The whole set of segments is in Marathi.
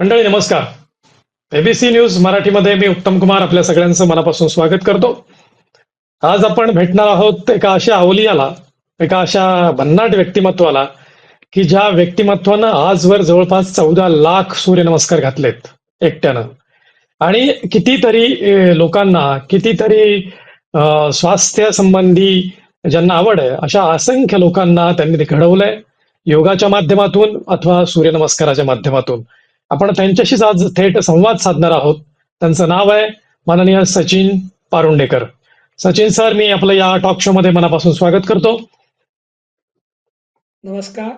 मंडळी नमस्कार. एबीसी न्यूज मराठीमध्ये मी उत्तम कुमार आपल्या सगळ्यांचं मनापासून स्वागत करतो. आज आपण भेटणार आहोत एका अशा अवलियाला एका अशा भन्नाट व्यक्तिमत्वाला की ज्या व्यक्तिमत्वानं आजवर जवळपास चौदा लाख सूर्यनमस्कार घातलेत एकट्यानं. आणि कितीतरी लोकांना कितीतरी स्वास्थ्य संबंधी ज्यांना आवड आहे अशा असंख्य लोकांना त्यांनी ते घडवलंय. योगाच्या माध्यमातून अथवा सूर्यनमस्काराच्या माध्यमातून. आपण त्यांच्याशीच आज थेट संवाद साधणार आहोत. त्यांचं नाव आहे माननीय सचिन पारुंडेकर. सचिन सर मी आपलं या टॉक शो मध्ये मनापासून स्वागत करतो. नमस्कार.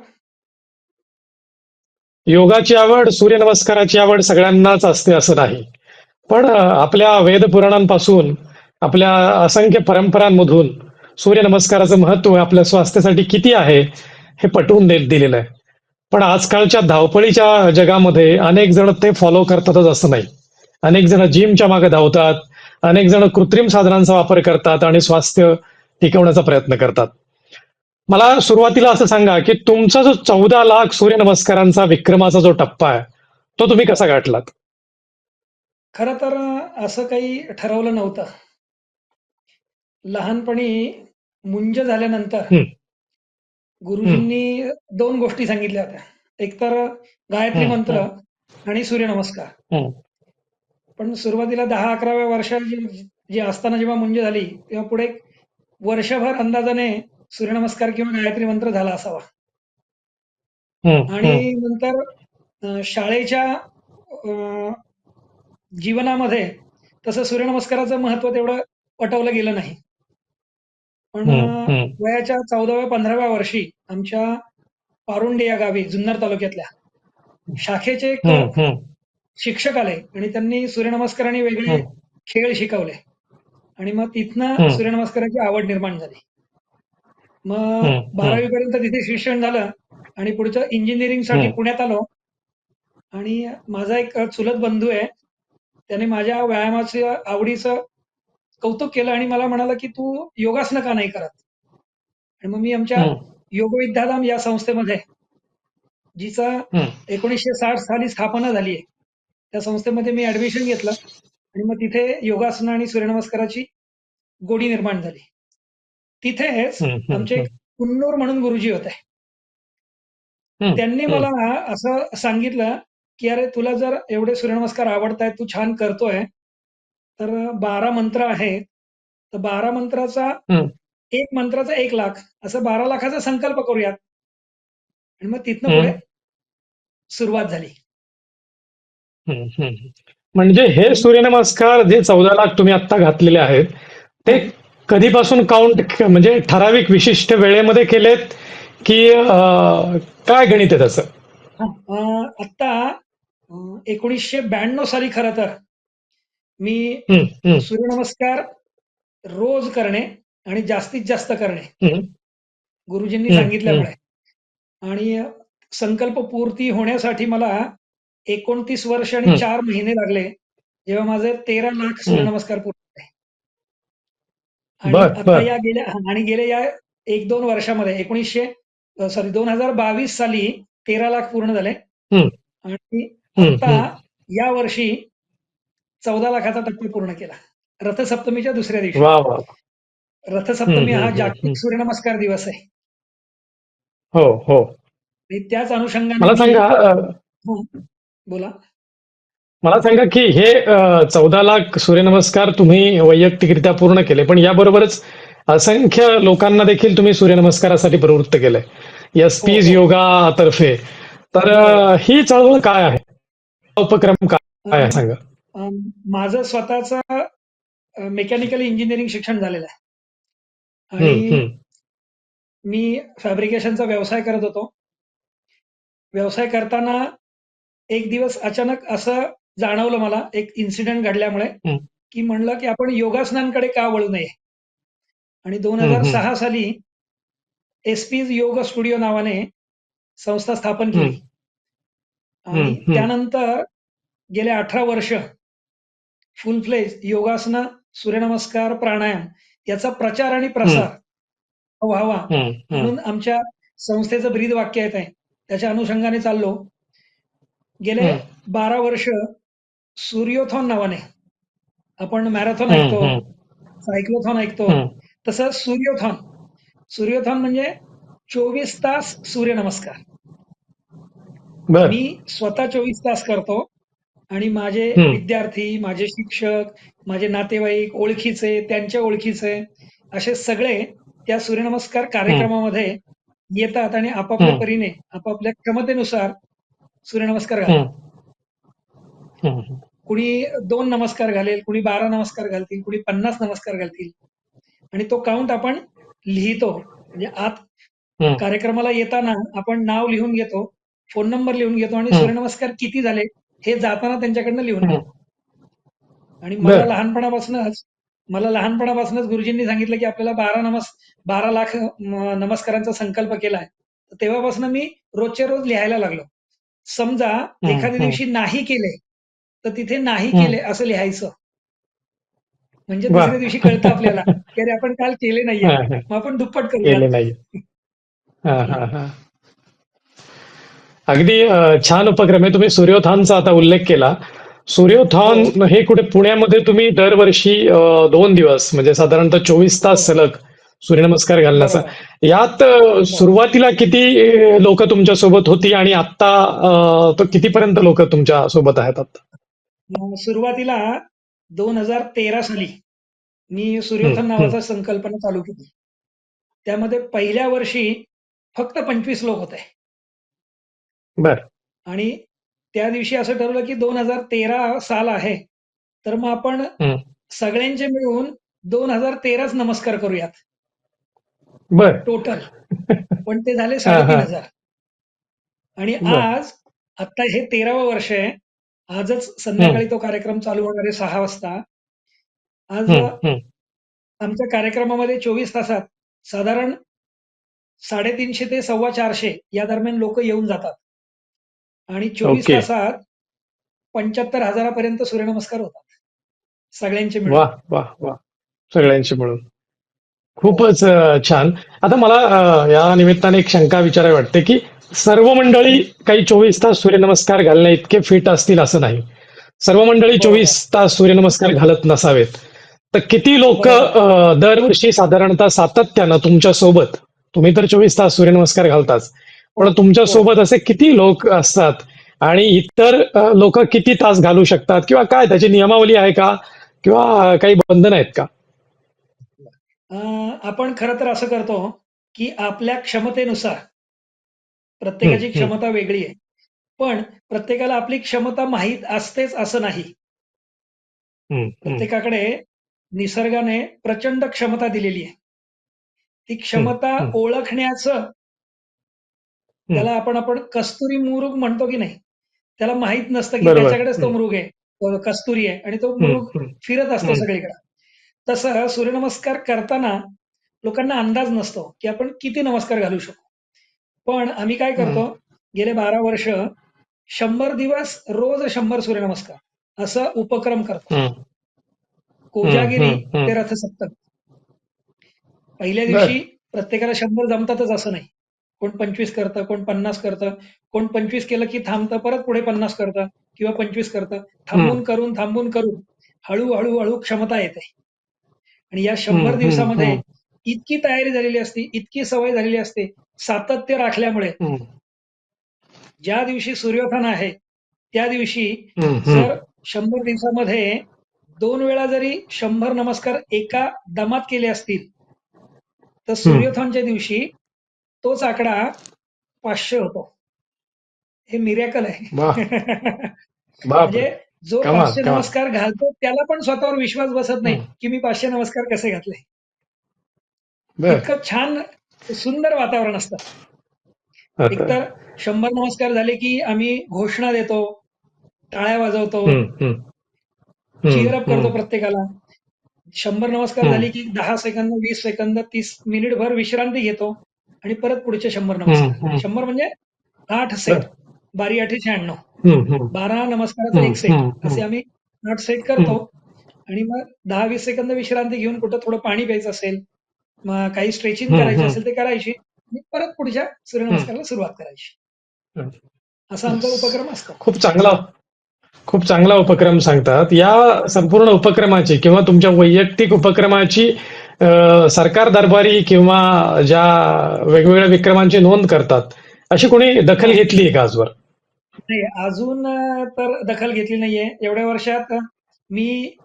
योगाची आवड सूर्यनमस्काराची आवड सगळ्यांनाच असते असं नाही. पण आपल्या वेदपुराणांपासून आपल्या असंख्य परंपरांमधून सूर्यनमस्काराचं महत्त्व आपल्या स्वास्थ्यासाठी किती आहे हे पटवून दिलेलं आहे. पण आजकालच्या धावपळीच्या जगामध्ये अनेक जण ते फॉलो करतातच असं नाही. अनेक जण जिमच्या मागे धावतात अनेक जण कृत्रिम साधनांचा वापर करतात आणि स्वास्थ्य टिकवण्याचा प्रयत्न करतात. मला सुरुवातीला असं सांगा की तुमचा जो चौदा लाख सूर्यनमस्कारांचा विक्रमाचा जो टप्पा आहे तो तुम्ही कसा गाठलात? खरं तर असं काही ठरवलं नव्हतं. लहानपणी मुंज झाल्यानंतर. गुरुजींनी दोन गोष्टी सांगितल्या होत्या. एक तर गायत्री मंत्र आणि सूर्यनमस्कार. पण सुरुवातीला दहा अकराव्या वर्षात जी असताना जेव्हा मुंज झाली तेव्हा पुढे एक वर्षभर अंदाजाने सूर्यनमस्कार किंवा गायत्री मंत्र झाला असावा. आणि नंतर शाळेच्या जीवनामध्ये तसं सूर्यनमस्काराचं महत्त्व तेवढं पटवलं गेलं नाही. पण. वयाच्या चौदाव्या पंधराव्या वर्षी आमच्या पारुंडे या गावी जुन्नर तालुक्यातल्या शाखेचे एक. शिक्षक आले आणि त्यांनी सूर्यनमस्कार आणि वेगळे. खेळ शिकवले आणि मग तिथनं. सूर्यनमस्काराची आवड निर्माण झाली मग. बारावी पर्यंत तिथे शिक्षण झालं आणि पुढचं इंजिनिअरिंगसाठी. पुण्यात आलो आणि माझा एक चुलत बंधू आहे त्याने माझ्या व्यायामाच्या आवडीचं कौतुक केलं आणि मला म्हणाला की तू योगासनं का नाही करत आणि मग मी आमच्या हं. योग विद्याधाम या संस्थेमध्ये जिचा. एकोणीसशे साठ साली स्थापना झाली आहे त्या संस्थेमध्ये मी ऍडमिशन घेतलं आणि मग तिथे योगासनं आणि सूर्यनमस्काराची गोडी निर्माण झाली तिथेच आमचे कुन्नूर म्हणून गुरुजी होते त्यांनी. मला असं सांगितलं की अरे तुला जर एवढे सूर्यनमस्कार आवडतायत तू छान करतोय तर बारा मंत्र आहेत. तर बारा मंत्राचा. एक मंत्राचा एक लाख. असं बारा लाखाचा संकल्प करूयात. आणि मग तिथनं. पुढे सुरुवात झाली. म्हणजे हे सूर्यनमस्कार जे चौदा लाख तुम्ही आता घातलेले आहेत ते कधीपासून काउंट म्हणजे ठराविक विशिष्ट वेळेमध्ये केलेत की काय गणित आहे त्याचं आता एकोणीसशे ब्याण्णव साली खरं तर. मी सूर्यनमस्कार रोज करणे आणि जास्तीत जास्त करणे. गुरुजींनी सांगितल्यामुळे आणि संकल्प पूर्ती होण्यासाठी मला एकोणतीस वर्ष आणि. चार महिने लागले जेव्हा माझे तेरा लाख सूर्यनमस्कार पूर्ण झाले आणि आता. या गेल्या आणि गेल्या या एक दोन वर्षामध्ये एकोणीसशे सॉरी दोन हजार बावीस साली तेरा लाख पूर्ण झाले. आणि आता. या वर्षी चौदा लाखाचा टप्पा पूर्ण केला. रथसप्तमीच्या दुसऱ्या दिवशी. वा वा. रथसप्तमी हं, हा हं, हं, जागतिक हं. सूर्यनमस्कार दिवस आहे. हो हो. त्याच अनुषंगाने मला सांगा हो, बोला. मला सांगा की हे चौदा लाख सूर्यनमस्कार तुम्ही वैयक्तिकरित्या पूर्ण केले पण याबरोबरच असंख्य लोकांना देखील तुम्ही सूर्यनमस्कारासाठी प्रवृत्त केलंय एस पीज हो, हो. योगा तर्फे. तर ही. चळवळ काय आहे? हा उपक्रम काय आहे सांगा. माझं स्वतःचं मेकॅनिकल इंजिनिअरिंग शिक्षण झालेलं आहे आणि मी फॅब्रिकेशनचा व्यवसाय करत होतो व्यवसाय करताना एक दिवस अचानक असं जाणवलं मला एक इन्सिडेंट घडल्यामुळे. की म्हणलं की आपण योगासनांकडे का वळू नये आणि दोन हजार. सहा साली एसपीज योग स्टुडिओ नावाने संस्था स्थापन केली आणि. त्यानंतर गेले अठरा वर्ष फुल फ्लेज योगासनं सूर्यनमस्कार प्राणायाम याचा प्रचार आणि प्रसार. व्हावा. म्हणून आमच्या संस्थेचं ब्रीद वाक्य येत आहे. त्याच्या अनुषंगाने चाललो. गेले. बारा वर्ष सूर्योथॉन नावाने. आपण मॅरेथॉन ऐकतो. सायक्लोथॉन ऐकतो. तसं सूर्योथॉन. सूर्योथॉन म्हणजे चोवीस तास सूर्यनमस्कार. मी स्वतः चोवीस तास करतो. आणि माझे. विद्यार्थी माझे शिक्षक माझे नातेवाईक ओळखीचे त्यांच्या ओळखीचे असे सगळे त्या सूर्यनमस्कार कार्यक्रमामध्ये येतात आणि आपापल्या. परीने आपापल्या क्षमतेनुसार सूर्यनमस्कार घालतात. कुणी दोन नमस्कार घालेल कुणी बारा नमस्कार घालतील कुणी पन्नास नमस्कार घालतील आणि तो काउंट आपण लिहितो म्हणजे आत. कार्यक्रमाला येताना आपण नाव लिहून घेतो फोन नंबर लिहून घेतो आणि. सूर्यनमस्कार किती झाले हे जाताना त्यांच्याकडनं लिहून. घेतो आणि मला. लहानपणापासूनच मला लहानपणापासूनच गुरुजींनी सांगितलं की आपल्याला बारा नमस बारा लाख नमस्कारांचा संकल्प केलाय तेव्हापासून मी रोजच्या रोज लिहायला लागलो समजा एखाद्या. दिवशी नाही केले तर तिथे नाही. केले असं लिहायचं म्हणजे. दुसऱ्या दिवशी कळतं आपल्याला की अरे आपण काल केले नाहीये. मग आपण दुप्पट हा. अगदी छान उपक्रम आहे. तुम्ही सूर्योत्थानचा आता उल्लेख केला. सूर्योत्थान हे. कुठे पुण्यामध्ये तुम्ही दरवर्षी दोन दिवस म्हणजे साधारणतः चोवीस तास सलग सूर्यनमस्कार घालण्याचा. बरोबर. यात सुरुवातीला किती लोक तुमच्यासोबत होती आणि आता तो कितीपर्यंत लोक तुमच्यासोबत आहेत आता सुरुवातीला दोन हजार तेरा साली मी सूर्योत्थान हम्म, नावाचा संकल्पना चालू केली. त्यामध्ये पहिल्या वर्षी फक्त पंचवीस लोक होते. बर. आणि त्या दिवशी असं ठरवलं की दोन हजार तेरा साल आहे तर मग आपण. सगळ्यांचे मिळून दोन हजार तेराच नमस्कार करूयात. बर. टोटल पण ते झाले साडेतीन. हजार. आणि. आज आता हे तेरावं वर्ष आहे. आजच संध्याकाळी तो कार्यक्रम चालू होणार आहे सहा वाजता. आज. आमच्या कार्यक्रमामध्ये चोवीस तासात साधारण साडेतीनशे ते सव्वा चारशे या दरम्यान लोक येऊन जातात. आणि चोवीस. तासात पंच्याहत्तर हजारापर्यंत सूर्यनमस्कार होतात. सगळ्यांचे मिळून. वा वा वा सगळ्यांशी मिळून. खूपच छान. आता मला या निमित्ताने एक शंका विचारावी वाटते की सर्व मंडळी काही चोवीस तास सूर्यनमस्कार घालण्या इतके फिट असतील असं नाही. सर्व मंडळी चोवीस तास सूर्यनमस्कार घालत नसावेत. तर किती लोक बरोबर. दरवर्षी साधारणतः सातत्यानं तुमच्यासोबत तुम्ही तर चोवीस तास सूर्यनमस्कार घालताच पण तुमच्यासोबत असे किती लोक असतात? आणि इतर लोक किती तास घालू शकतात? किंवा काय त्याची नियमावली आहे का? किंवा काही बंधन आहेत का? आपण खरं तर असं करतो की आपल्या क्षमतेनुसार प्रत्येकाची. क्षमता वेगळी आहे. पण प्रत्येकाला आपली क्षमता माहीत असतेच असं नाही. प्रत्येकाकडे निसर्गाने प्रचंड क्षमता दिलेली आहे. ती क्षमता. ओळखण्याचं त्याला आपण आपण कस्तुरी मुरुग म्हणतो की नाही त्याला माहीत नसतं की. त्याच्याकडेच तो. मृग आहे तो कस्तुरी आहे आणि तो मृग. फिरत असतो. सगळीकडे तसं सूर्यनमस्कार करताना लोकांना अंदाज नसतो की आपण किती नमस्कार घालू शकतो पण आम्ही काय करतो गेले बारा वर्ष शंभर दिवस रोज शंभर सूर्यनमस्कार असा उपक्रम करतो. कोजागिरी. ते रथसप्तमी पहिल्या दिवशी प्रत्येकाला शंभर जमतातच असं नाही कोण पंचवीस करतं कोण पन्नास करतं कोण पंचवीस केलं की थांबतं परत पुढे पन्नास करतं किंवा पंचवीस करतं थांबून. करून थांबून करून हळू हळू क्षमता येते आणि या शंभर दिवसामध्ये. इतकी तयारी झालेली असते इतकी सवय झालेली असते सातत्य राखल्यामुळे. ज्या दिवशी सूर्योत्थान आहे त्या दिवशी. जर शंभर दिवसामध्ये दोन वेळा जरी शंभर नमस्कार एका दमात केले असतील तर सूर्योत्थानच्या दिवशी तोच आकडा पाचशे होतो हे मिरॅकल आहे. म्हणजे जो पाचशे. नमस्कार घालतो त्याला पण स्वतःवर विश्वास बसत नाही. की मी पाचशे नमस्कार कसे घातले इतकं छान सुंदर वातावरण असतं एकतर शंभर नमस्कार झाले की आम्ही घोषणा देतो टाळ्या वाजवतो चिअरअप करतो. प्रत्येकाला शंभर नमस्कार. झाले की दहा सेकंद वीस सेकंद तीस मिनिट भर विश्रांती घेतो आणि परत पुढचे शंभर नमस्कार. शंभर म्हणजे आठ सेट बारी. आठी शहाण्णव. बारा नमस्काराचा एक सेट. असे आम्ही आठ सेट करतो. आणि मग दहा वीस सेकंद विश्रांती घेऊन कुठं थोडं पाणी प्यायचं असेल मग काही स्ट्रेचिंग करायची. असेल ते करायची. आणि परत पुढच्या सूर्यनमस्काराला सुरुवात करायची. असा आमचा उपक्रम असतो. खूप चांगला खूप चांगला उपक्रम सांगतात. या संपूर्ण उपक्रमाची किंवा तुमच्या वैयक्तिक उपक्रमाची सरकार दरबारी किंवा ज्या वेगवेगळ्या विक्रमांची नोंद करतात अशी कोणी दखल घेतली आहे का आजवर नाही अजून तर दखल घेतली नाहीये एवढ्या वर्षात मी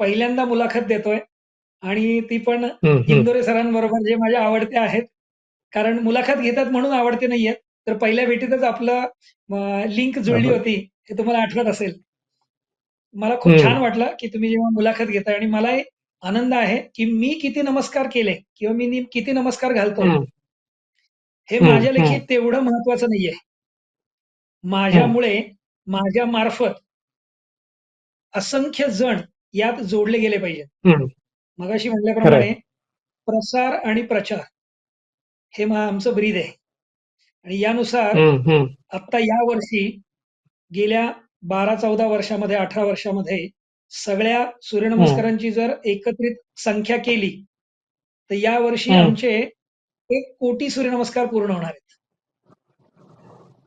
पहिल्यांदा मुलाखत देतोय आणि ती पण. इंदोरे सरांबरोबर जे माझे आवडते आहेत कारण मुलाखत घेतात म्हणून आवडते नाहीये तर पहिल्या भेटीतच आपलं लिंक जुळली. होती हे तुम्हाला आठवत असेल मला खूप. छान वाटलं की तुम्ही जेव्हा मुलाखत घेताय आणि मलाही आनंद आहे की मी किती नमस्कार केले किंवा मी किती नमस्कार घालतो हे माझ्या लेखी. तेवढं महत्वाचं नाहीये माझ्यामुळे माझ्या मार्फत असंख्य जण यात जोडले गेले पाहिजेत. मगाशी म्हटल्याप्रमाणे प्रसार आणि प्रचार हे आमचं ब्रीद आहे आणि यानुसार. आता या वर्षी गेल्या बारा चौदा वर्षामध्ये अठरा वर्षामध्ये सगळ्या सूर्यनमस्कारांची जर एकत्रित संख्या केली तर या वर्षी. आमचे एक कोटी सूर्यनमस्कार पूर्ण होणार आहेत.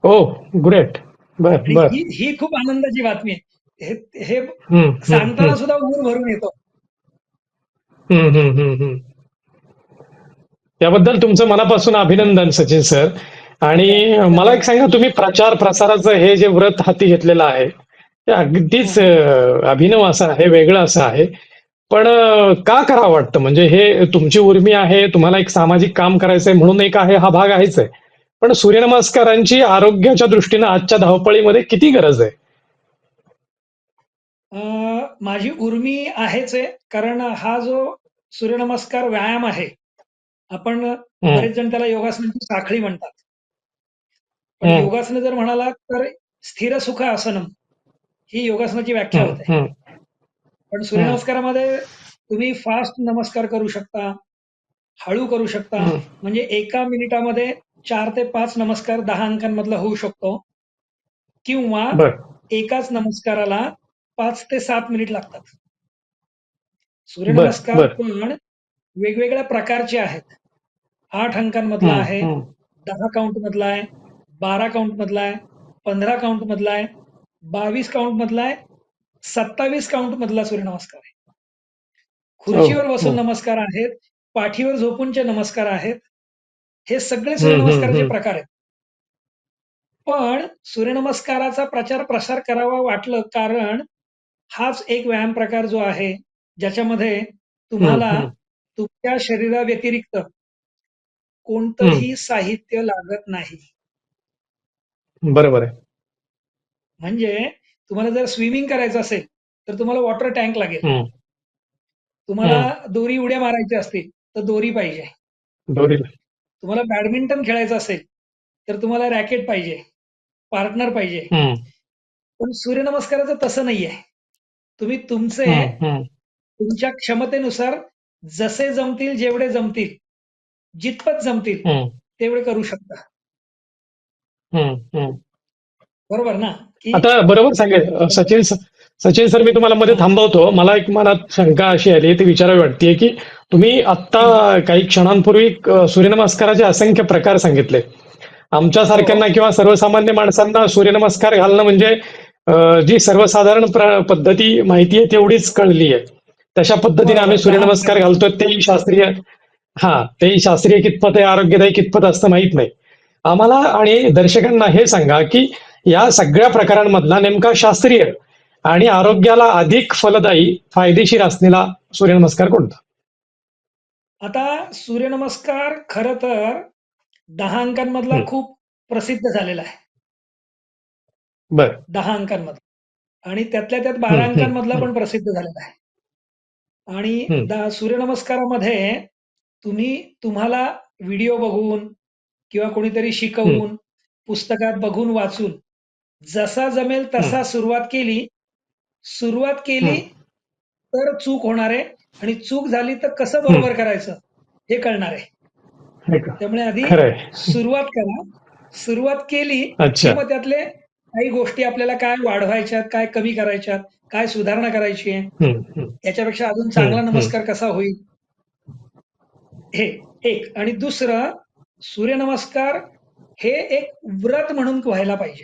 ओ ग्रेट बर ही ही खूप आनंदाची बातमी आहे. हे सांगताना सुद्धा ऊर भरून येतो. त्याबद्दल तुमचं मनापासून अभिनंदन सचिन सर. आणि मला एक सांगा तुम्ही प्रचार प्रसाराचं हे जे व्रत हाती घेतलेलं आहे ते अगदीच अं, अभिनव असं आहे वेगळं असं आहे. पण का करावं वाटतं? म्हणजे हे तुमची उर्मी आहे तुम्हाला एक सामाजिक काम करायचंय म्हणून एक आहे हा भाग आहेच आहे. पण सूर्यनमस्कारांची आरोग्याच्या दृष्टीनं आजच्या धावपळीमध्ये किती गरज आहे? माझी उर्मी आहेच आहे कारण हा जो सूर्यनमस्कार व्यायाम आहे आपण बरेच जण त्याला योगासनाची साखळी म्हणतात. योगासनं जर म्हणाला तर स्थिर सुख आसनम. ही योगासनाची व्याख्या होते. पण सूर्यनमस्कारामध्ये तुम्ही फास्ट नमस्कार करू शकता हळू करू शकता. म्हणजे एका मिनिटामध्ये चार ते पाच नमस्कार दहा अंकांमधला होऊ शकतो. किंवा एकाच नमस्काराला पाच ते सात मिनिट लागतात. सूर्यनमस्कार. पण वेगवेगळ्या प्रकारचे आहेत. आठ अंकांमधला आहे. दहा काउंट मधला आहे बारा काउंट मधला आहे पंधरा काउंट मधला आहे बावीस काउंट मधला आहे सत्तावीस काउंट मधला सूर्यनमस्कार आहे. खुर्चीवर हो, बसून हो. नमस्कार आहेत पाठीवर झोपूनचे नमस्कार आहेत हे सगळे सूर्यनमस्काराचे. प्रकार आहेत. पण सूर्यनमस्काराचा प्रचार प्रसार करावा वाटलं कारण हाच एक व्यायाम प्रकार जो आहे ज्याच्यामध्ये तुम्हाला तुमच्या शरीरा व्यतिरिक्त कोणतंही साहित्य लागत नाही. बरोबर आहे. म्हणजे तुम्हाला जर स्विमिंग करायचं असेल तर तुम्हाला वॉटर टँक लागेल. तुम्हाला दोरी उड्या मारायच्या असतील तर दोरी पाहिजे. दोरी. तुम्हाला बॅडमिंटन खेळायचं असेल तर तुम्हाला रॅकेट पाहिजे पार्टनर पाहिजे. पण सूर्यनमस्काराचं तसं नाहीये. तुम्ही तुमचे. तुमच्या क्षमतेनुसार जसे जमतील जेवढे जमतील जितपत जमतील तेवढे करू शकता. बरोबर ना? आता बरोबर सांगेल. सचिन सचिन सर मी तुम्हाला मध्ये थांबवतो. मला एक मनात शंका अशी आली ती विचारावी वाटते की तुम्ही आत्ता काही क्षणांपूर्वी सूर्यनमस्काराचे असंख्य प्रकार सांगितले. आमच्या सारख्यांना किंवा सर्वसामान्य माणसांना सूर्यनमस्कार घालणं म्हणजे जी सर्वसाधारण पद्धती माहिती आहे तेवढीच कळली आहे तशा पद्धतीने आम्ही सूर्यनमस्कार घालतोय तेही शास्त्रीय हा तेही शास्त्रीय कितपत आहे आरोग्यदायी कितपत असतं माहीत नाही. आम्हाला आणि दर्शकांना हे सांगा की या सगळ्या प्रकारांमधला नेमका शास्त्रीय आणि आरोग्याला अधिक फलदायी फायदेशीर असलेला सूर्यनमस्कार कोणता? आता सूर्यनमस्कार खर तर दहा अंकांमधला. खूप प्रसिद्ध झालेला आहे. बर. दहा अंकांमधला. आणि त्यातल्या त्यात बारा अंकांमधला. पण प्रसिद्ध झालेला आहे. आणि सूर्यनमस्कारामध्ये तुम्ही तुम्हाला व्हिडिओ बघून किंवा कोणीतरी शिकवून पुस्तकात बघून वाचून जसा जमेल तसा सुरुवात केली. सुरुवात केली. तर चूक होणार आहे. आणि चूक झाली तर कसं बरोबर करायचं हे कळणार आहे? त्यामुळे आधी सुरुवात करा. सुरुवात केली मग त्यातले काही गोष्टी आपल्याला काय वाढवायच्यात काय कमी करायच्यात काय सुधारणा करायची आहे. याच्यापेक्षा अजून चांगला नमस्कार कसा होईल? हे एक. आणि दुसरं सूर्यनमस्कार हे एक व्रत म्हणून व्हायला पाहिजे.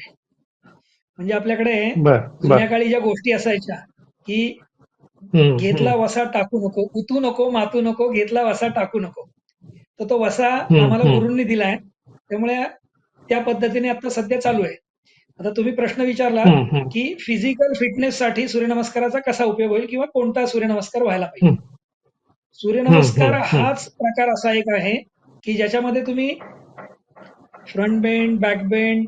म्हणजे आपल्याकडे जुन्या काळी ज्या गोष्टी असायच्या की घेतला वसा टाकू नको उतू नको मातू नको घेतला वसा टाकू नको. तर तो वसा आम्हाला. गुरूंनी दिलाय. त्यामुळे त्या पद्धतीने आता सध्या चालू आहे. आता तुम्ही प्रश्न विचारला की फिजिकल फिटनेस साठी सूर्यनमस्काराचा कसा उपयोग होईल किंवा कोणता सूर्यनमस्कार व्हायला पाहिजे. सूर्यनमस्कार हाच प्रकार असा एक आहे की ज्याच्यामध्ये तुम्ही front bend back bend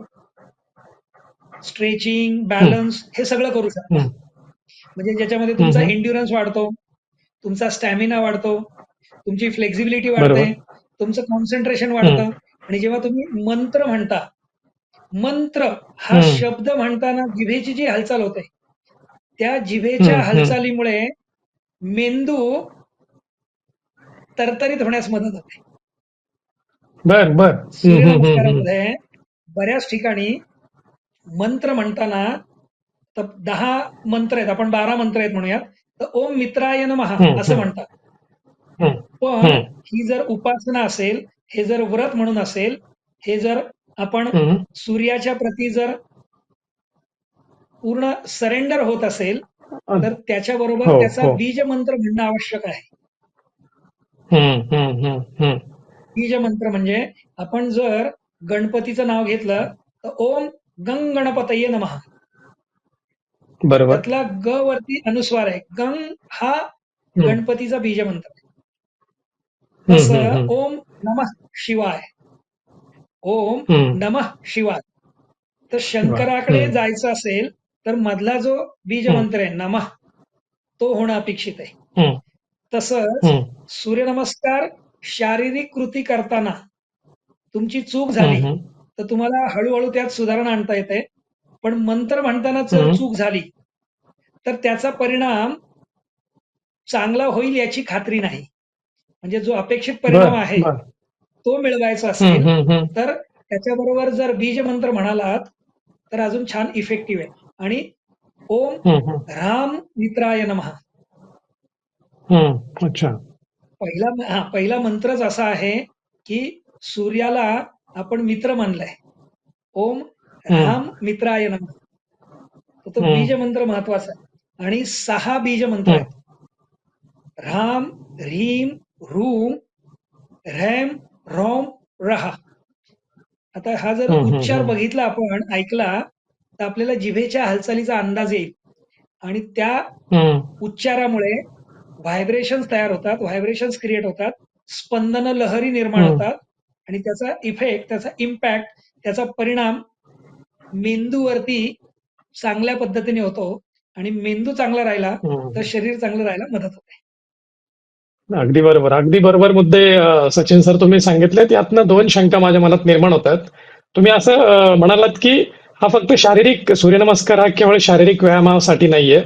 stretching balance हे सगळं करू शकता. म्हणजे ज्याच्यामध्ये तुमचा. एन्ड्युरन्स वाढतो तुमचा स्टॅमिना वाढतो तुमची फ्लेक्झिबिलिटी वाढते. तुमचं कॉन्सन्ट्रेशन वाढतं आणि जेव्हा तुम्ही मंत्र म्हणता मंत्र हा. शब्द म्हणताना जिभेची जी हालचाल होते त्या जिभेच्या. हालचालीमुळे मेंदू तरतरीत होण्यास मदत होते बर बर. सूर्यनमस्कारामध्ये बऱ्याच ठिकाणी मंत्र म्हणताना तर दहा मंत्र आहेत आपण बारा मंत्र आहेत म्हणूयात तर ओम मित्राय हम्म, असं. म्हणतात पण. ही जर उपासना असेल हे जर व्रत म्हणून असेल हे जर आपण. सूर्याच्या प्रती जर पूर्ण सरेंडर होत असेल तर त्याच्याबरोबर हो, त्याचा हो. बीज मंत्र म्हणणं आवश्यक आहे. बीज मंत्र म्हणजे आपण जर गणपतीचं नाव घेतलं तर ओम गणपतये नमः बरोबर त्यातला ग वरती अनुस्वार आहे गंग हा. गणपतीचा बीज हम्म. ओम नमः शिवाय ओम. नमः शिवाय तर शंकराकडे. जायचं असेल तर मधला जो बीज. मंत्र आहे नमः तो होणं अपेक्षित आहे तसंच. सूर्यनमस्कार शारीरिक कृती करताना तुमची चूक झाली तर तुम्हाला हळूहळू त्यात सुधारणा आणता येते पण मंत्र म्हणताना जर हम्म. चूक झाली तर त्याचा परिणाम चांगला होईल याची खात्री नाही म्हणजे जो अपेक्षित परिणाम आहे तो मिळवायचा असेल. तर त्याच्याबरोबर जर बीज मंत्र म्हणालात तर अजून छान इफेक्टिव्ह आहे आणि ओम. राम मित्राय नमः हम्म. अच्छा पहिला हा पहिला मंत्रच असा आहे की सूर्याला आपण मित्र मानलाय ओम राम मित्राय नमः तो. बीज मंत्र महत्त्वाचा आहे आणि सहा बीज मंत्र आहेत राम ह्रीम ह्रूम रॅम रॉम रहा आता हा जर उच्चार. बघितला आपण ऐकला तर आपल्याला जिभेच्या हालचालीचा अंदाज येईल आणि त्या. उच्चारामुळे व्हायब्रेशन्स तयार होतात व्हायब्रेशन्स क्रिएट होतात स्पंदन लहरी निर्माण. होतात आणि त्याचा इफेक्ट त्याचा इम्पॅक्ट त्याचा परिणाम मेंदूवरती चांगल्या पद्धतीने होतो. आणि मेंदू चांगला राहिला हम्म. तर शरीर चांगलं राहायला मदत होते. अगदी बरोबर. अगदी बरोबर मुद्दे सचिन सर तुम्ही सांगितलेत. यातनं दोन शंका माझ्या मनात निर्माण होतात. तुम्ही असं म्हणालात की हा फक्त शारीरिक सूर्यनमस्कार हा केवळ शारीरिक व्यायामासाठी नाहीये.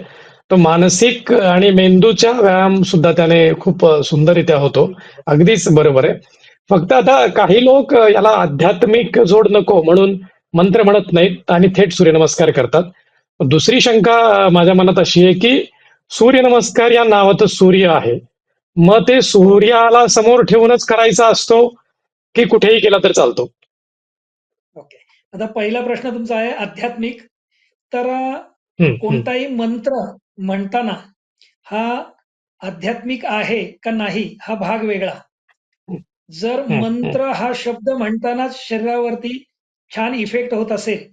तो मानसिक आणि मेंदूच्या व्यायाम सुद्धा त्याने खूप सुंदररित्या होतो. अगदीच बरोबर आहे. फक्त आता काही लोक याला आध्यात्मिक जोड नको म्हणून मंत्र म्हणत नाहीत आणि थेट सूर्यनमस्कार करतात. दुसरी शंका माझ्या मनात अशी आहे की सूर्यनमस्कार या नावातच सूर्य आहे. मग ते सूर्याला समोर ठेवूनच करायचा असतो की कुठेही केला तर चालतो? ओके. आता पहिला प्रश्न तुमचा आहे आध्यात्मिक. तर. कोणताही मंत्र म्हणताना हा आध्यात्मिक आहे का नाही हा भाग वेगळा. जर मंत्र हा शब्द म्हणतानाच शरीरावरती छान इफेक्ट होत असेल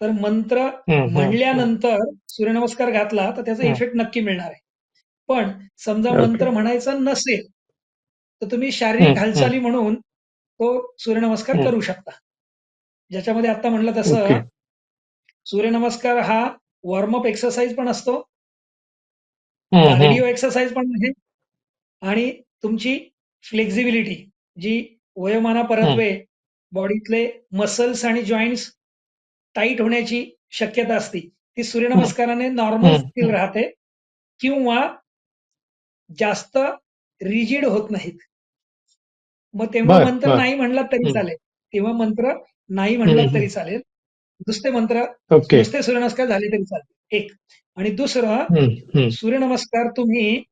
तर मंत्र म्हणल्यानंतर सूर्यनमस्कार घातला तर त्याचा. इफेक्ट नक्की मिळणार आहे पण समजा. मंत्र म्हणायचा नसेल तर तुम्ही शारीरिक हालचाली म्हणून तो सूर्यनमस्कार. करू शकता ज्याच्यामध्ये आता म्हणलं तसं. सूर्यनमस्कार हा वॉर्मअप एक्सरसाइज पण असतो. कार्डिओ एक्सरसाइज पण आहे आणि तुमची फ्लेक्झिबिलिटी जी वयोमानापरत्वे बॉडीतले मसल्स आणि जॉईंट्स टाईट होण्याची शक्यता असते. ती सूर्यनमस्काराने नॉर्मल. स्थिर राहते किंवा जास्त रिजिड होत नाहीत. मग तेव्हा मंत्र. नाही म्हणलात तरी. चालेल. तेव्हा मंत्र नाही म्हणलात हम्म, तरी चालेल. नुसते मंत्र नुसते सूर्यनमस्कार झाले तरी चालेल. एक. आणि दुसरं. सूर्यनमस्कार तुम्ही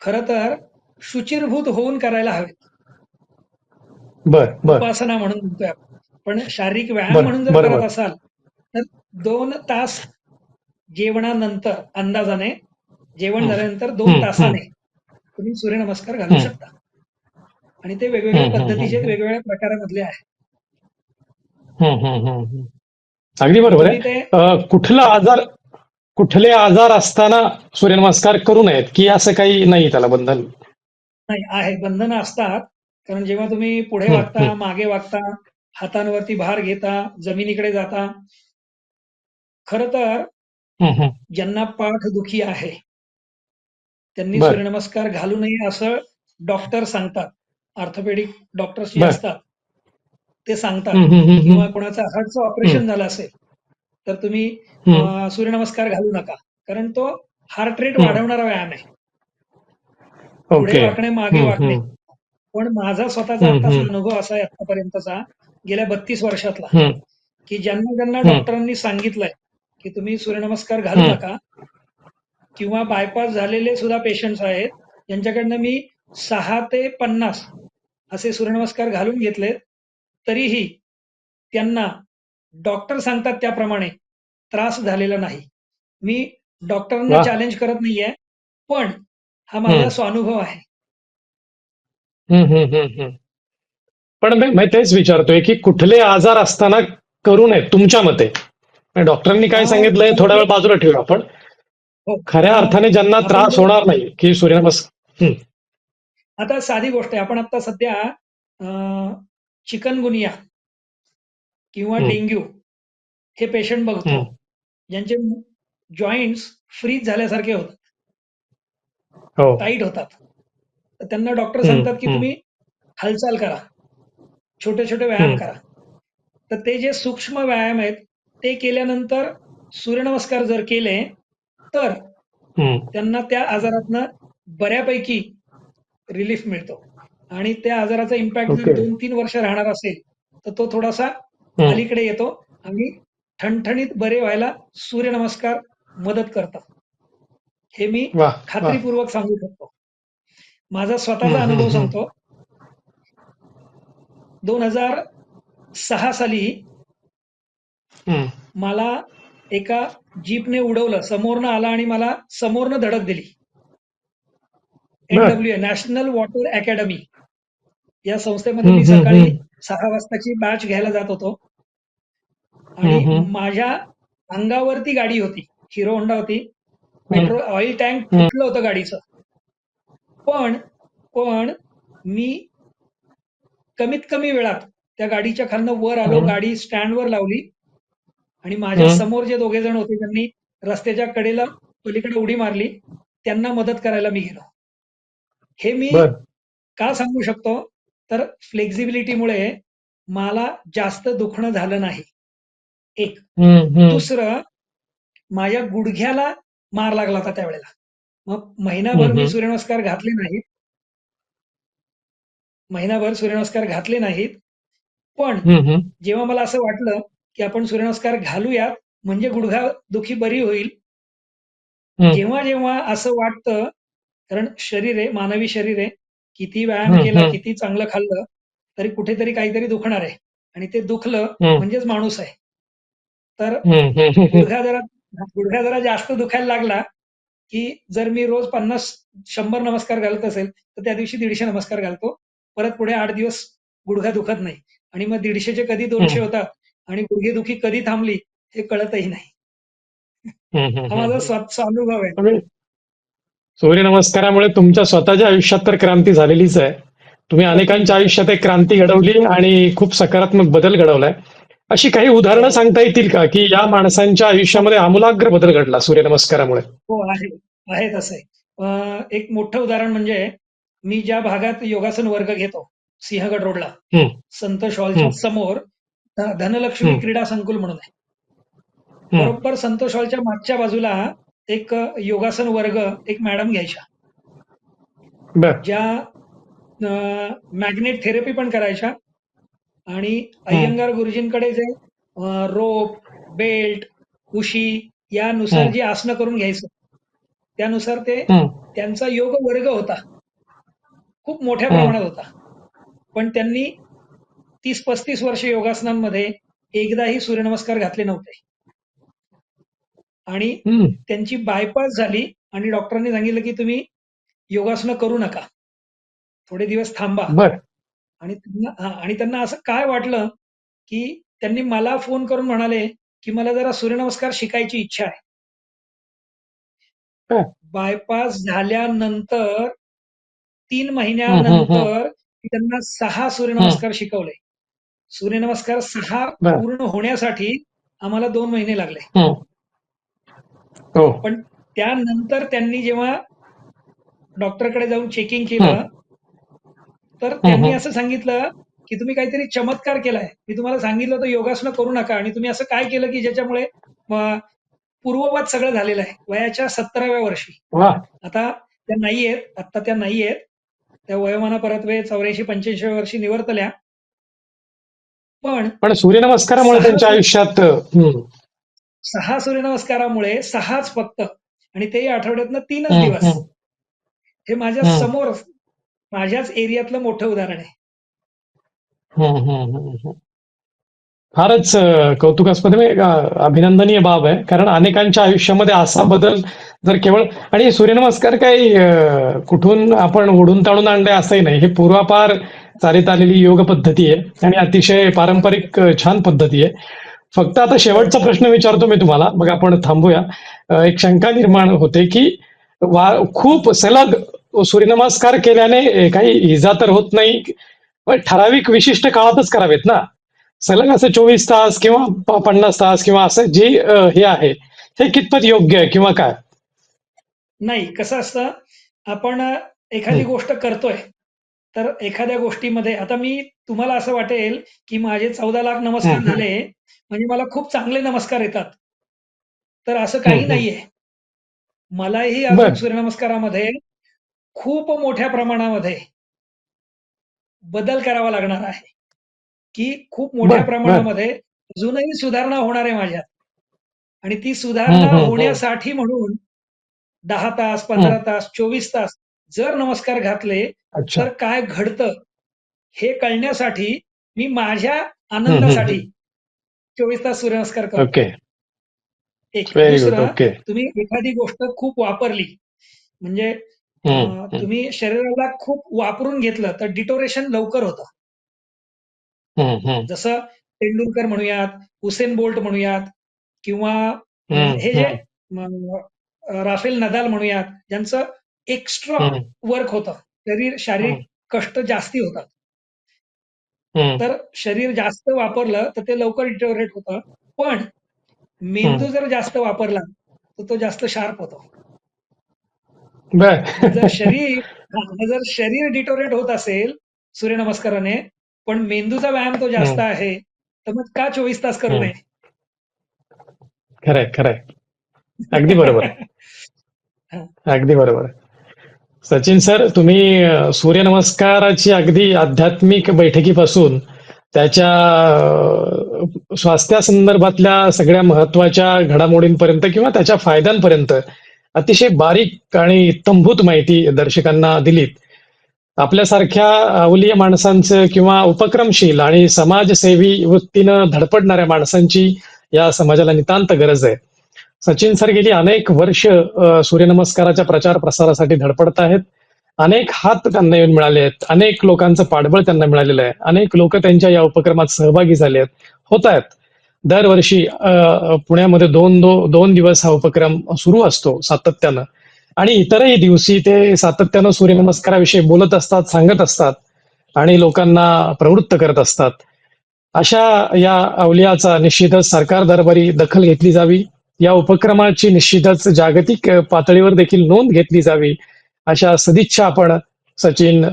खर तर शुचिरभूत होऊन करायला हवेत. बर बर उपासना म्हणून म्हणतोय आपण पण शारीरिक व्यायाम बर, म्हणून जर. करत असाल तर दोन तास जेवणानंतर अंदाजाने जेवण हम्म. झाल्यानंतर दोन हम्म, तासाने तुम्ही सूर्यनमस्कार घालू हम्म. शकता आणि ते वेगवेगळ्या हम्म, हम्म, पद्धतीचे हम्म. वेगवेगळ्या प्रकारामधले आहे हम्म, हम्म, हम्म, हम्म. अगदी बरोबर आहे ते अ, कुठला आजार कुठले आजार असताना सूर्यनमस्कार करू नयेत की असं काही नाही त्याला बंधन नाही आहे बंधनं असतात कारण जेव्हा तुम्ही पुढे वागता. मागे वागता हातांवरती भार घेता जमिनीकडे जाता खर तर. ज्यांना पाठदुखी आहे त्यांनी. सूर्यनमस्कार घालू नये असं डॉक्टर सांगतात ऑर्थोपेडिक डॉक्टर्स जे. असतात ते सांगतात किंवा. कोणाचं हार्टचं ऑपरेशन झालं असेल तर तुम्ही सूर्यनमस्कार घालू नका कारण तो हार्ट रेट. वाढवणारा व्यायाम आहे पुढे वाकणे मागे वाकणे पण माझा स्वतःचा आताचा. अनुभव असा आहे आतापर्यंतचा गेल्या बत्तीस वर्षातला की ज्यांना ज्यांना. डॉक्टरांनी सांगितलंय की तुम्ही सूर्यनमस्कार घालू. नका किंवा बायपास झालेले सुद्धा पेशंट्स आहेत ज्यांच्याकडनं मी सहा ते पन्नास असे सूर्यनमस्कार घालून घेतलेत तरीही त्यांना डॉक्टर सांगतात त्याप्रमाणे त्रास झालेला नाही मी डॉक्टरांना. चॅलेंज करत नाहीये पण हा माझा. स्वानुभव आहे हम्म, हम्म, हम्म, हम्म. पण मी मी तेच विचारतोय की कुठले आजार असताना करू नये तुमच्या मते. म्हणजे डॉक्टरांनी काय सांगितलंय थोडा वेळ बाजूला ठेवूया आपण. हो. खऱ्या अं, अर्थाने ज्यांना आपण त्रास होणार नाही की सूर्यनमस्कार हम्म, आता साधी गोष्ट आहे. आपण आता सध्या चिकनगुनिया किंवा हम्म. डेंग्यू हे पेशंट बघतो. हम्म. ज्यांचे जॉईंट्स फ्रीज झाल्यासारखे होतात. हो. टाईट होतात. त्यांना डॉक्टर सांगतात की. तुम्ही हालचाल करा छोटे छोटे व्यायाम. करा तर ते जे सूक्ष्म व्यायाम आहेत ते केल्यानंतर सूर्यनमस्कार जर केले तर. त्यांना त्या आजारातनं बऱ्यापैकी रिलीफ मिळतो आणि त्या आजाराचा इम्पॅक्ट जर. दोन तीन वर्ष राहणार असेल तर तो थोडासा. अलीकडे येतो आणि ठणठणीत बरे व्हायला सूर्यनमस्कार मदत करतात हे मी खात्रीपूर्वक सांगू शकतो माझा स्वतःचा अनुभव. सांगतो दोन हजार सहा साली. मला एका जीपने उडवलं समोरनं आला आणि मला समोरनं धडक दिली. एनडब्ल्यू नॅशनल वॉटर अकॅडमी या संस्थेमध्ये मी सकाळी. सहा वाजताची बॅच घ्यायला जात होतो आणि. माझ्या अंगावरती गाडी होती हिरो होंडा होती पेट्रोल ऑइल टँक. फुटलं होतं गाडीचं पण पण मी कमीत कमी वेळात त्या गाडीच्या खालनं वर आलो. गाडी स्टँडवर लावली. आणि माझ्या. समोर जे दोघे जण होते त्यांनी रस्त्याच्या कडेला पलीकडे उडी मारली त्यांना मदत करायला मी गेलो. हे मी का सांगू शकतो? तर फ्लेक्झिबिलिटीमुळे मला जास्त दुखणं झालं नाही. एक. दुसरं माझ्या गुडघ्याला मार लागला होता त्यावेळेला. मग महिनाभर हम्म. मी सूर्यनमस्कार घातले नाहीत महिनाभर सूर्यनमस्कार घातले नाहीत पण. जेव्हा मला असं वाटलं की आपण सूर्यनमस्कार घालूयात म्हणजे गुडघा दुखी बरी होईल हम्म. जेव्हा जेव्हा असं वाटतं कारण शरीर आहे मानवी शरीर आहे किती व्यायाम केला. किती चांगलं खाल्लं तरी कुठेतरी काहीतरी दुखणार आहे आणि ते दुखलं. म्हणजेच माणूस आहे तर. गुडघा जरा गुडघा जरा जास्त दुखायला लागला की जर मी रोज पन्नास शंभर नमस्कार घालत असेल तर त्या दिवशी दीडशे नमस्कार घालतो. परत पुढे आठ दिवस गुडघा दुखत नाही. आणि मग दीडशेचे कधी दोनशे. होतात आणि गुडघेदुखी कधी थांबली हे कळतही नाही. हा माझा. स्वतःचा अनुभव आहे. सूर्यनमस्कारामुळे तुमच्या स्वतःच्या आयुष्यात तर क्रांती झालेलीच आहे. तुम्ही अनेकांच्या आयुष्यात एक क्रांती घडवली आणि खूप सकारात्मक बदल घडवलाय. अशी काही उदाहरणं सांगता येतील का? की या माणसांच्या आयुष्यामध्ये आमूलाग्र बदल घडला सूर्यनमस्कारामुळे. हो आहे. आहे तसं एक मोठं उदाहरण म्हणजे मी ज्या भागात योगासन वर्ग घेतो सिंहगड रोडला हॉलच्या हम्म. समोर धनलक्ष्मी. क्रीडा संकुल म्हणून आहे. बरोबर संतोष हॉलच्या मागच्या बाजूला एक योगासन वर्ग एक मॅडम घ्यायच्या. ज्या मॅग्नेट थेरपी पण करायच्या. आणि अय्यंगार गुरुजींकडे जे रोप बेल्ट उशी यानुसार. जी आसनं करून घ्यायचं त्यानुसार ते. त्यांचा योग वर्ग होता खूप मोठ्या. प्रमाणात होता पण त्यांनी तीस पस्तीस वर्ष योगासनांमध्ये एकदाही सूर्यनमस्कार घातले नव्हते आणि. त्यांची बायपास झाली आणि डॉक्टरांनी सांगितलं की तुम्ही योगासनं करू नका थोडे दिवस थांबा आणि त्यांना आणि त्यांना असं काय वाटलं की त्यांनी मला फोन करून म्हणाले की मला जरा सूर्यनमस्कार शिकायची इच्छा आहे. बायपास झाल्यानंतर तीन महिन्यानंतर त्यांना सहा सूर्यनमस्कार शिकवले. सूर्यनमस्कार सहा. पूर्ण होण्यासाठी आम्हाला दोन महिने लागले. हो. पण त्यानंतर त्यांनी जेव्हा डॉक्टरकडे जाऊन चेकिंग केलं तर त्यांनी. असं सांगितलं की तुम्ही काहीतरी चमत्कार केलाय. मी तुम्हाला सांगितलं होतं योगासनं करू नका. आणि तुम्ही असं काय केलं की ज्याच्यामुळे पूर्ववत सगळं झालेलं आहे. वयाच्या सत्तराव्या वर्षी. आता त्या नाही आहेत आता त्या नाही आहेत त्या वयोमाना परत्वे चौऱ्याऐंशी पंच्याऐंशी वर्षी निवर्तल्या पण पण सूर्यनमस्कारामुळे त्यांच्या आयुष्यात. सहा सूर्यनमस्कारामुळे सहाच फक्त. आणि तेही आठवड्यातनं तीनच दिवस. हे माझ्या. समोर माझ्याच एरियातलं मोठं उदाहरण आहे. फारच कौतुकास्पद अभिनंदनीय बाब आहे. कारण अनेकांच्या आयुष्यामध्ये असा बदल जर केवळ आणि सूर्यनमस्कार काही कुठून आपण ओढून ताणून आणले असंही नाही. हे पूर्वापार चालित आलेली योग पद्धती आहे आणि अतिशय पारंपरिक छान पद्धती आहे. फक्त आता शेवटचा प्रश्न विचारतो मी तुम्हाला. मग आपण थांबूया. एक शंका निर्माण होते की वा खूप सलग सूर्यनमस्कार केल्याने काही इजा तर होत नाही पण ठराविक विशिष्ट काळातच करावेत ना सलग असं चोवीस तास किंवा पन्नास तास किंवा असं जे हे आहे हे कितपत योग्य आहे किंवा काय नाही कसं असतं आपण एखादी. गोष्ट करतोय तर एखाद्या गोष्टीमध्ये आता मी तुम्हाला असं वाटेल की माझे चौदा लाख नमस्कार. झाले म्हणजे मला खूप चांगले नमस्कार येतात तर असं काही. नाहीये मलाही. अजून सूर्यनमस्कारामध्ये खूप मोठ्या प्रमाणामध्ये बदल करावा लागणार आहे. की खूप मोठ्या. प्रमाणामध्ये अजूनही सुधारणा होणार आहे माझ्यात. आणि ती सुधारणा. होण्यासाठी म्हणून दहा तास पंधरा तास चोवीस तास जर नमस्कार घातले तर काय घडतं हे कळण्यासाठी मी माझ्या आनंदासाठी चोवीस तास सूर्यनमस्कार करतो एक दुसरं तुम्ही एखादी गोष्ट खूप वापरली म्हणजे तुम्ही शरीराला खूप वापरून घेतलं तर डिटोरेशन लवकर होतं. जसं तेंडुलकर म्हणूयात हुसेन बोल्ट म्हणूयात किंवा हे जे राफेल नदाल म्हणूयात ज्यांचं एक्स्ट्रा वर्क होतं. शरीर शारीरिक. कष्ट जास्ती होतात. तर शरीर जास्त वापरलं तर ते लवकर डिटोरेट होतं. पण मेंदू जर जास्त वापरला तर तो जास्त शार्प होतो. जर शरीर हा, जर शरीर डिटोरेट होत असेल सूर्यनमस्काराने पण मेंदूचा व्यायाम तो जास्त हम्म. आहे तर मग का चोवीस तास करू हम्म. नये? खरंय खरंय. अगदी बरोबर. अगदी बरोबर. सचिन सर तुम्ही सूर्यनमस्काराची अगदी आध्यात्मिक बैठकीपासून त्याच्या स्वास्थ्यासंदर्भातल्या सगळ्या महत्त्वाच्या घडामोडींपर्यंत किंवा त्याच्या फायद्यांपर्यंत अतिशय बारीक आणि तंभूत माहिती दर्शकांना दिलीत. आपल्यासारख्या अवलीय माणसांचं किंवा उपक्रमशील आणि समाजसेवी वृत्तीनं धडपडणाऱ्या माणसांची या समाजाला नितांत गरज आहे. सचिन सर गेली अनेक वर्ष सूर्यनमस्काराच्या प्रचार प्रसारासाठी धडपडत आहेत. अनेक हात त्यांना येऊन मिळाले आहेत. अनेक लोकांचं पाठबळ त्यांना मिळालेलं आहे. अनेक लोक त्यांच्या या उपक्रमात सहभागी झाले आहेत. होत आहेत. दरवर्षी पुण्यामध्ये दोन दो दोन दिवस हा उपक्रम सुरू असतो सातत्यानं. आणि इतरही दिवशी ते सातत्यानं सूर्यनमस्काराविषयी बोलत असतात सांगत असतात आणि लोकांना प्रवृत्त करत असतात. अशा या अवलियाचा निश्चितच सरकार दरबारी दखल घेतली जावी. या उपक्रमाची निश्चितच जागतिक पातळीवर देखील नोंद घेतली जावी अशा सदिच्छा आपण सचिन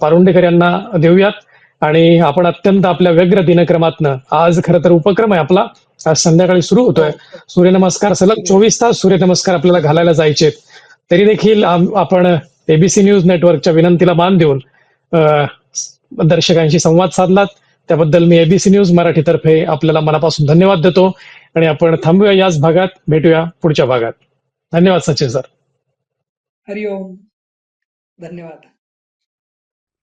पारुंडेकर यांना देऊयात. आणि आपण अत्यंत आपल्या व्यग्र दिनक्रमातनं आज खर तर उपक्रम आहे आपला. आज संध्याकाळी सुरू होतोय. सूर्यनमस्कार सलग चोवीस तास सूर्यनमस्कार आपल्याला घालायला जायचे तरी देखील आपण एबीसी न्यूज नेटवर्कच्या विनंतीला मान देऊन दर्शकांशी संवाद साधलात. त्याबद्दल मी एबीसी न्यूज मराठीतर्फे आपल्याला मनापासून धन्यवाद देतो. आणि आपण थांबूया याच भागात भेटूया पुढच्या भागात. धन्यवाद सचिन सर. हरिओम. धन्यवाद.